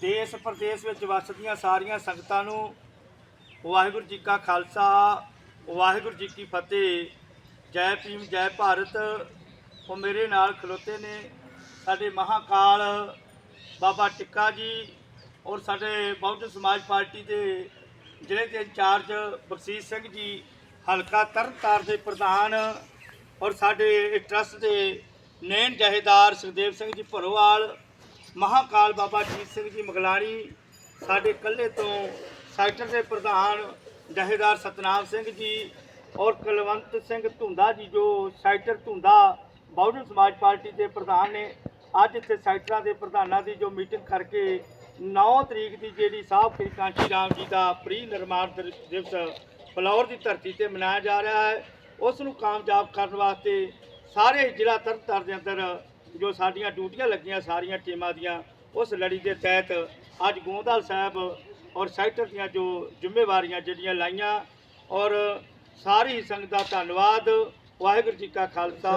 ਦੇਸ਼ ਪ੍ਰਦੇਸ਼ ਵਿੱਚ ਵਸਦੀਆਂ ਸਾਰੀਆਂ ਸੰਗਤਾਂ ਨੂੰ ਵਾਹਿਗੁਰੂ ਜੀ ਕਾ ਖਾਲਸਾ, ਵਾਹਿਗੁਰੂ ਜੀ ਕੀ ਫਤਿਹ। ਜੈ ਭੀਮ, ਜੈ ਭਾਰਤ। ਉਹ ਮੇਰੇ ਨਾਲ ਖਲੋਤੇ ਨੇ। ਸਾਡੇ ਮਹਾਕਾਲ ਬਾਬਾ ਟਿੱਕਾ ਜੀ ਔਰ ਸਾਡੇ ਬਹੁਜਨ ਸਮਾਜ ਪਾਰਟੀ ਦੇ ਜ਼ਿਲ੍ਹੇ ਦੇ ਇੰਚਾਰਜ ਬਖਸ਼ੀਸ਼ ਸਿੰਘ ਜੀ, ਹਲਕਾ ਤਰਨਤਾਰ ਦੇ ਪ੍ਰਧਾਨ ਔਰ ਸਾਡੇ ਟਰਸਟ ਦੇ ਨੈਣ ਜਹੇਦਾਰ ਸੁਖਦੇਵ ਸਿੰਘ ਜੀ ਭਰੋਵਾਲ ਮਹਾਕਾਲ ਬਾਬਾ ਜੀਤ ਸਿੰਘ ਜੀ ਮਗਲਾਣੀ, ਸਾਡੇ ਕੱਲੇ ਤੋਂ ਸੈਕਟਰ ਦੇ ਪ੍ਰਧਾਨ ਜਹੇਦਾਰ ਸਤਨਾਮ ਸਿੰਘ ਜੀ ਔਰ ਕੁਲਵੰਤ ਸਿੰਘ ਧੁੰਦਾ ਜੀ, ਜੋ ਸੈਕਟਰ ਧੁੰਦਾ ਬਹੁਜਨ ਸਮਾਜ ਪਾਰਟੀ ਦੇ ਪ੍ਰਧਾਨ ਨੇ, ਅੱਜ ਇੱਥੇ ਸੈਕਟਰਾਂ ਦੇ ਪ੍ਰਧਾਨਾਂ ਦੀ ਜੋ ਮੀਟਿੰਗ ਕਰਕੇ 9 ਤਰੀਕ ਦੀ ਜਿਹੜੀ ਸਾਹਿਬ ਸ੍ਰੀ ਕਾਂਚੀ ਰਾਮ ਜੀ ਦਾ ਪ੍ਰੀ ਨਿਰਮਾਣ ਦਿਵਸ ਫਲੌਰ ਦੀ ਧਰਤੀ ਤੇ ਮਨਾਇਆ ਜਾ ਰਿਹਾ ਹੈ, ਉਸ ਨੂੰ ਕਾਮਯਾਬ ਕਰਨ ਵਾਸਤੇ ਸਾਰੇ ਜ਼ਿਲ੍ਹਾ ਤਰਨਤਾਰਨ ਦੇ ਅੰਦਰ ਜੋ ਸਾਡੀਆਂ ਡਿਊਟੀਆਂ ਲੱਗੀਆਂ ਸਾਰੀਆਂ ਟੀਮਾਂ ਦੀਆਂ, ਉਸ ਲੜੀ ਦੇ ਤਹਿਤ ਅੱਜ ਗੋਂਦਵਾਲ ਸਾਹਿਬ ਔਰ ਸੈਕਟਰ ਦੀਆਂ ਜੋ ਜ਼ਿੰਮੇਵਾਰੀਆਂ ਜਿਹੜੀਆਂ ਲਾਈਆਂ ਔਰ ਸਾਰੀ ਸੰਗਤ ਦਾ ਧੰਨਵਾਦ, ਵਾਹਿਗੁਰੂ ਜੀ ਕਾ ਖਾਲਸਾ।